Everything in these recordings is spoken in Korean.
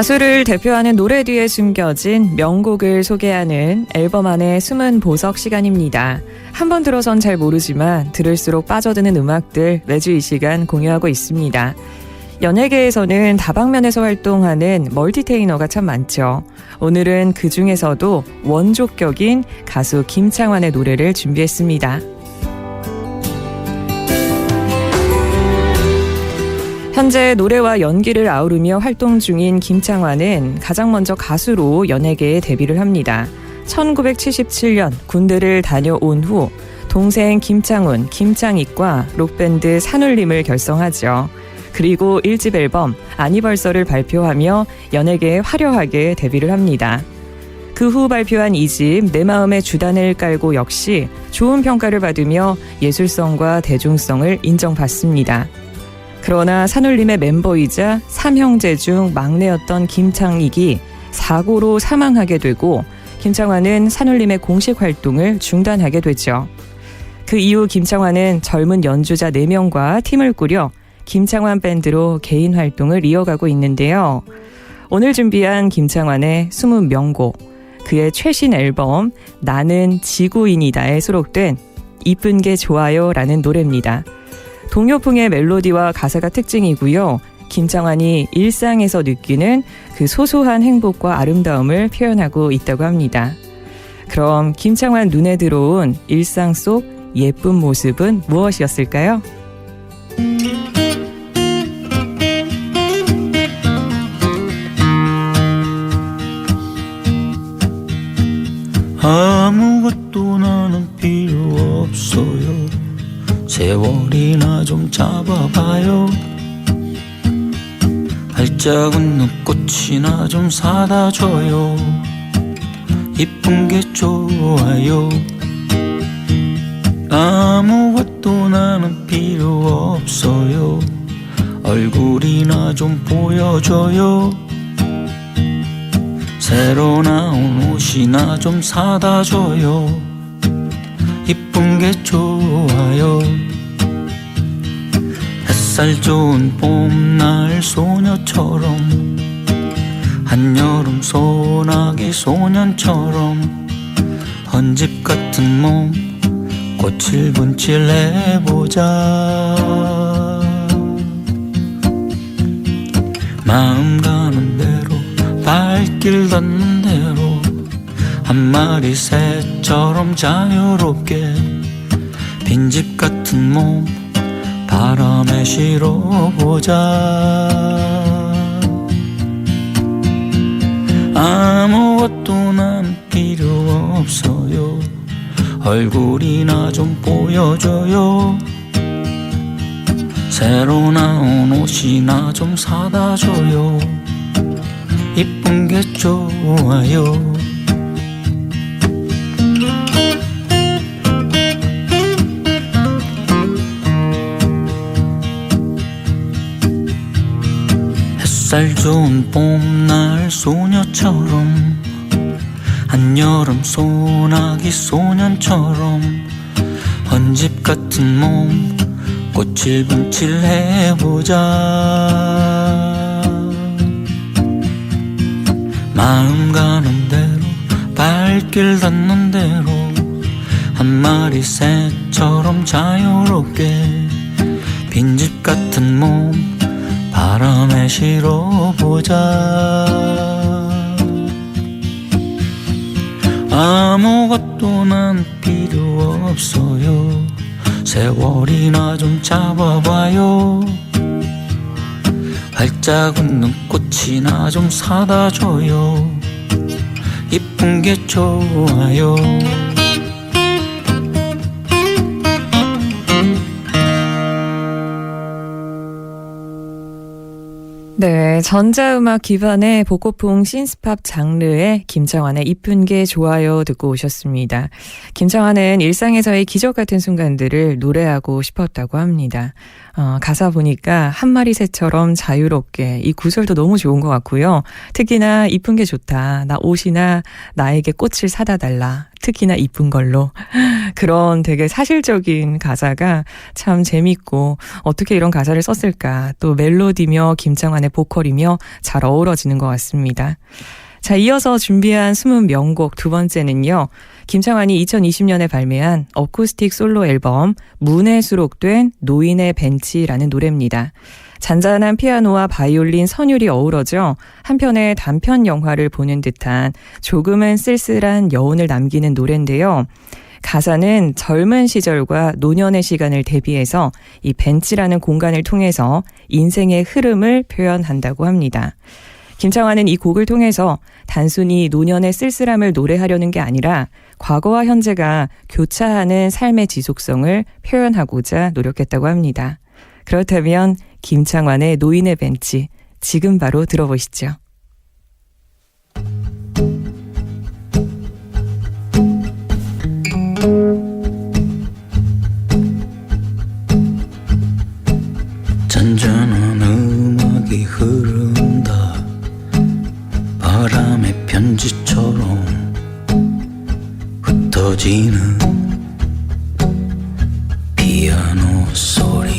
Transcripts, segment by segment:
가수를 대표하는 노래 뒤에 숨겨진 명곡을 소개하는 앨범 안의 숨은 보석 시간입니다. 한 번 들어선 잘 모르지만 들을수록 빠져드는 음악들 매주 이 시간 공유하고 있습니다. 연예계에서는 다방면에서 활동하는 멀티테이너가 참 많죠. 오늘은 그 중에서도 원조격인 가수 김창완의 노래를 준비했습니다. 현재 노래와 연기를 아우르며 활동 중인 김창완은 가장 먼저 가수로 연예계에 데뷔를 합니다. 1977년 군대를 다녀온 후 동생 김창훈, 김창익과 록밴드 산울림을 결성하죠. 그리고 1집 앨범 아니벌서를 발표하며 연예계에 화려하게 데뷔를 합니다. 그 후 발표한 2집 내 마음의 주단을 깔고 역시 좋은 평가를 받으며 예술성과 대중성을 인정받습니다. 그러나 산울림의 멤버이자 삼형제 중 막내였던 김창익이 사고로 사망하게 되고 김창완은 산울림의 공식 활동을 중단하게 되죠. 그 이후 김창완은 젊은 연주자 4명과 팀을 꾸려 김창완 밴드로 개인 활동을 이어가고 있는데요. 오늘 준비한 김창완의 숨은 명곡, 그의 최신 앨범 나는 지구인이다에 수록된 이쁜 게 좋아요라는 노래입니다. 동요풍의 멜로디와 가사가 특징이고요. 김창완이 일상에서 느끼는 그 소소한 행복과 아름다움을 표현하고 있다고 합니다. 그럼 김창완 눈에 들어온 일상 속 예쁜 모습은 무엇이었을까요? 발짝은 눈꽃이나 좀 사다 줘요. 이쁜 게 좋아요. 아무것도 나는 필요 없어요. 얼굴이나 좀 보여줘요. 새로 나온 옷이나 좀 사다 줘요. 이쁜 게 좋아요 햇살 좋은 봄날 소녀처럼 한여름 소나기 소년처럼 헌집 같은 몸 꽃을 분칠해보자. 마음 가는 대로 발길 닿는 대로 한 마리 새처럼 자유롭게 빈집 같은 몸 바람에 실어보자. 아무것도 난 필요 없어요. 얼굴이나 좀 보여줘요. 새로 나온 옷이나 좀 사다 줘요. 이쁜 게 좋아요 햇살 좋은 봄날 소녀처럼 한여름 소나기 소년처럼 헌집 같은 몸 꽃을 분칠해보자. 마음 가는 대로 발길 닿는 대로 한 마리 새처럼 자유롭게 빈집 같은 몸 바람에 실어보자. 아무것도 난 필요 없어요. 세월이나 좀 잡아봐요. 활짝 웃는 꽃이나 좀 사다 줘요. 이쁜 게 좋아요 네, 전자음악 기반의 복고풍 신스팝 장르의 김창완의 이쁜 게 좋아요 듣고 오셨습니다. 김창완은 일상에서의 기적 같은 순간들을 노래하고 싶었다고 합니다. 어, 가사 보니까 한 마리 새처럼 자유롭게 이 구절도 너무 좋은 것 같고요. 특히나 이쁜 게 좋다. 나 옷이나 나에게 꽃을 사다 달라. 특히나 이쁜 걸로. 그런 되게 사실적인 가사가 참 재밌고 어떻게 이런 가사를 썼을까. 또 멜로디며 김창완의 보컬이며 잘 어우러지는 것 같습니다. 자, 이어서 준비한 숨은 명곡 두 번째는요. 김창완이 2020년에 발매한 어쿠스틱 솔로 앨범 문에 수록된 노인의 벤치라는 노래입니다. 잔잔한 피아노와 바이올린 선율이 어우러져 한편의 단편 영화를 보는 듯한 조금은 쓸쓸한 여운을 남기는 노래인데요. 가사는 젊은 시절과 노년의 시간을 대비해서 이 벤치라는 공간을 통해서 인생의 흐름을 표현한다고 합니다. 김창완은 이 곡을 통해서 단순히 노년의 쓸쓸함을 노래하려는 게 아니라 과거와 현재가 교차하는 삶의 지속성을 표현하고자 노력했다고 합니다. 그렇다면 김창완의 노인의 벤치. 지금 바로 들어보시죠. 잔잔한 음악이 흐른다. 바람의 편지처럼 흩어지는 피아노 소리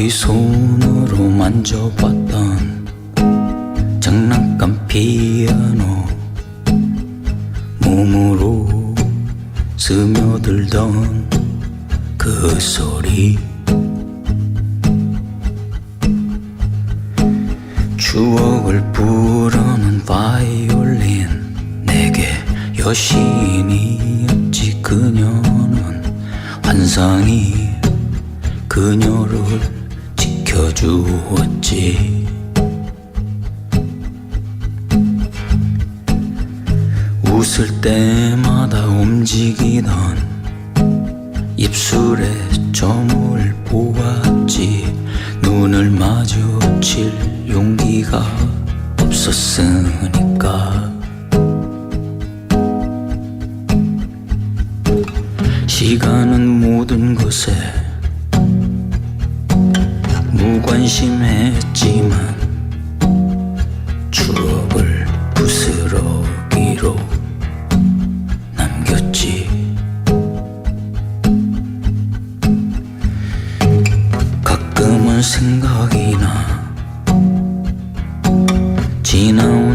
아기 손으로 만져봤던 장난감 피아노 몸으로 스며들던 그 소리. 추억을 부르는 바이올린 내게 여신이었지 그녀는 환상이 그녀를 지켜주었지. 웃을 때마다 움직이던 입술에 점을 보았지. 눈을 마주칠 용기가 없었으니까. 시간은 모든 것에 무 관심했지만 추억을 부스러기로 남겼지. 가끔은 생각이 나 지나온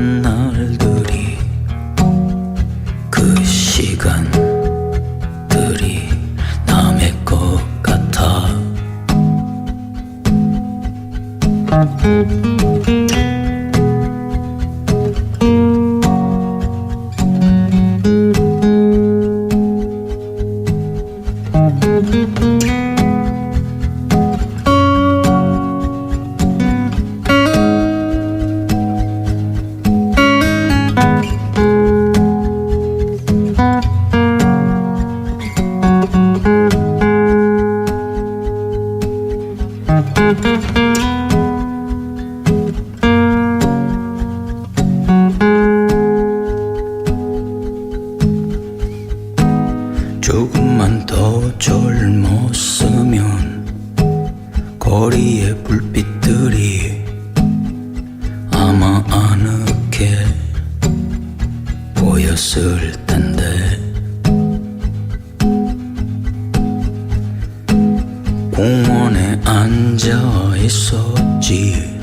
공원에 앉아 있었지.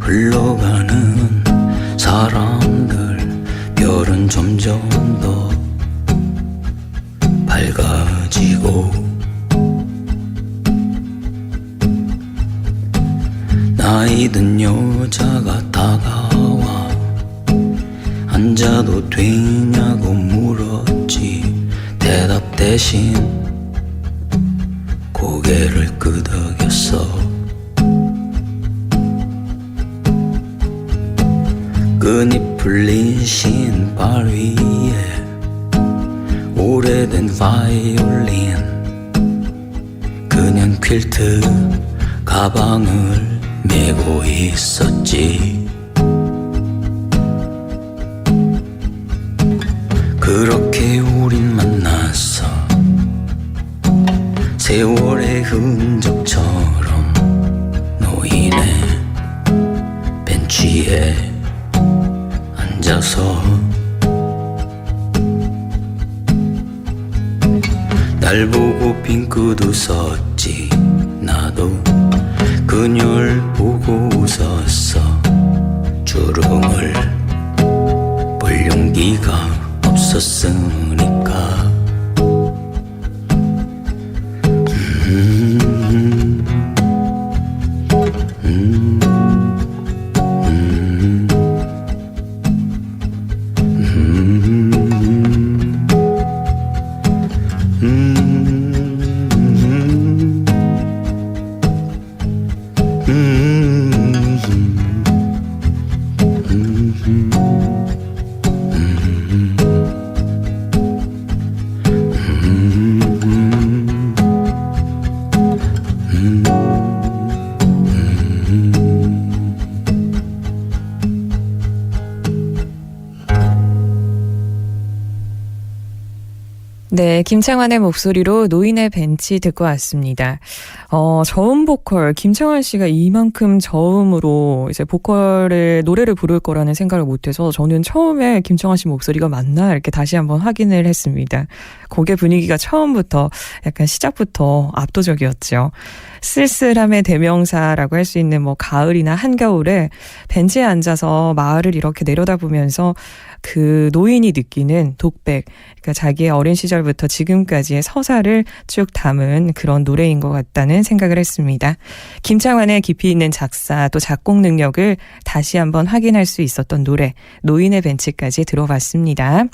흘러가는 사람들 별은 점점 더 밝아지고. 나이 든 여자가 다가와 앉아도 되냐고 물었지. 대답 대신 고개를 끄덕였어. 끈이 풀린 신발 위에 오래된 바이올린 그냥 퀼트 가방을 메고 있었지. 그렇게 우린 만났어 세월의 흔적처럼 노인의 벤치에 앉아서 날 보고 빙긋 웃었지. 나도 그녀를 보고 웃었어. 주름을 볼 용기가 없었으니까 네, 김창완의 목소리로 노인의 벤치 듣고 왔습니다. 어, 저음 보컬, 김창완 씨가 이만큼 저음으로 이제 보컬의 노래를 부를 거라는 생각을 못 해서 저는 처음에 김창완 씨 목소리가 맞나 이렇게 다시 한번 확인을 했습니다. 곡의 분위기가 처음부터 약간 시작부터 압도적이었죠. 쓸쓸함의 대명사라고 할 수 있는 뭐 가을이나 한겨울에 벤치에 앉아서 마을을 이렇게 내려다보면서 그 노인이 느끼는 독백, 그러니까 자기의 어린 시절부터 지금까지의 서사를 쭉 담은 그런 노래인 것 같다는 생각을 했습니다. 김창완의 깊이 있는 작사 또 작곡 능력을 다시 한번 확인할 수 있었던 노래, 노인의 벤치까지 들어봤습니다.